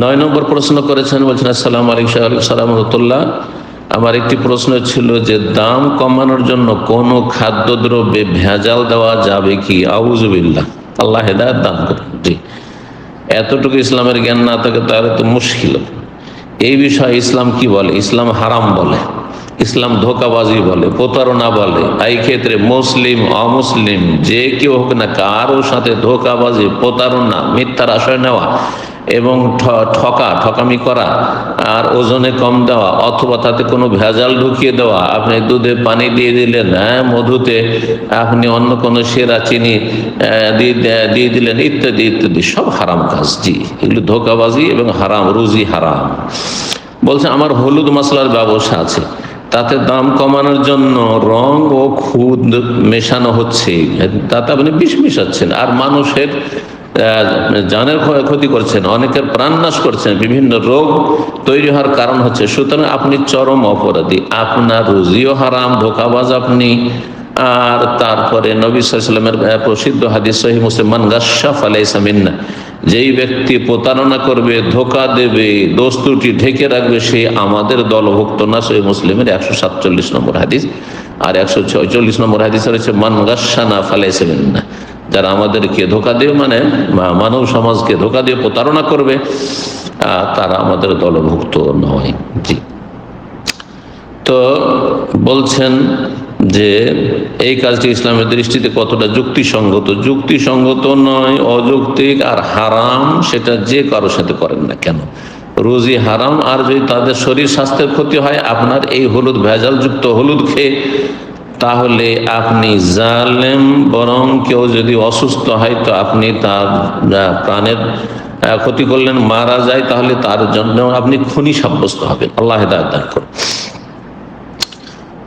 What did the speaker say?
নয় নম্বর প্রশ্ন করেছেন, বলছেন, আসসালাম আলাইকুম সালামতুল্লাহ আমার একটি প্রশ্ন ছিল যে, দাম কমানোর জন্য কোন খাদ্যদ্রব্যে ভেজাল দেওয়া যাবে কি? আউজুবিল্লাহ আল্লাহ হেদায়ত দান করুন। জি। এতটুকু ইসলামের জ্ঞান না থাকে তাহলে তো মুশকিল। এই বিষয়ে ইসলাম কি বলে? ইসলাম হারাম বলে। ইসলাম ধোকাবাজি বলে, প্রতারণা বলে। এই ক্ষেত্রে মুসলিম, অমুসলিম, যে কেউ হোক না কারও সাথে ধোকাবাজি, প্রতারণা মিথ্যার আশ্রয় নেওয়া এবং ঠকা, ঠকামি করা, আর ওজনে কম দেওয়া, অথবা তাতে কোনো ভেজাল ঢুকিয়ে দেওয়া, আপনি দুধে পানি দিয়ে দিলেন হ্যাঁ মধুতে আপনি অন্য কোনো সেরা চিনি দিয়ে দিলেন, ইত্যাদি ইত্যাদি, সব হারাম কাজ, জি, এগুলো ধোকাবাজি এবং হারাম, রুজি হারাম। বলছে, আমার হলুদ মশলার ব্যবসা আছে, তাতে দাম কমানোর জন্য রং ও খুদ মেশানো হচ্ছে। তাতে আপনি বিষ মিশাচ্ছেন, আর মানুষের জানের ক্ষতি করছেন, অনেকের প্রাণ নাশ করছেন, বিভিন্ন রোগ তৈরি হওয়ার কারণ হচ্ছে, সুতরাং আপনি চরম অপরাধী, আপনার রুজিও হারাম, ধোকাবাজ আপনি। আর তারপরে নবী সাল্লামের প্রসিদ্ধ হাদিস সহি মুসলমান গাশাফ আলাইসামিন্না যেই ব্যক্তি প্রতারণা করবে, ধোকা দেবে দোস্তুটি ঢেকে রাখবে, সে আমাদের দলভুক্ত না সহি মুসলিমের একশো সাতচল্লিশ নম্বর হাদিস। আর একশো ছয়চল্লিশ নম্বর হাদিস রয়েছে, মান গাসানা ফালাইসামিন্না যারা আমাদেরকে ধোকা দিয়ে মানে মানব সমাজকে ধোকা দিয়ে প্রতারণা করবে তারা আমাদের দলভুক্ত নয়। জি। তো বলছেন যে এই কাজটি ইসলামের দৃষ্টিতে কতটা যুক্তিসঙ্গত? যুক্তিসঙ্গত নয়, অযৌক্তিক আর হারাম সেটা যে কারোর সাথে করেন না কেন? রোজি হারাম, আর যদি তাদের শরীর স্বাস্থ্যের ক্ষতি হয়, আপনার এই হলুদ ভেজালযুক্ত হলুদ খেয়ে তাহলে আপনি জালেম, বরং কেউ যদি অসুস্থ হয় তো আপনি তার প্রাণের ক্ষতি করলেন, মারা যায়, তাহলে তার জন্য আপনি খুনি সাব্যস্ত হবেন। আল্লাহ দান করুন।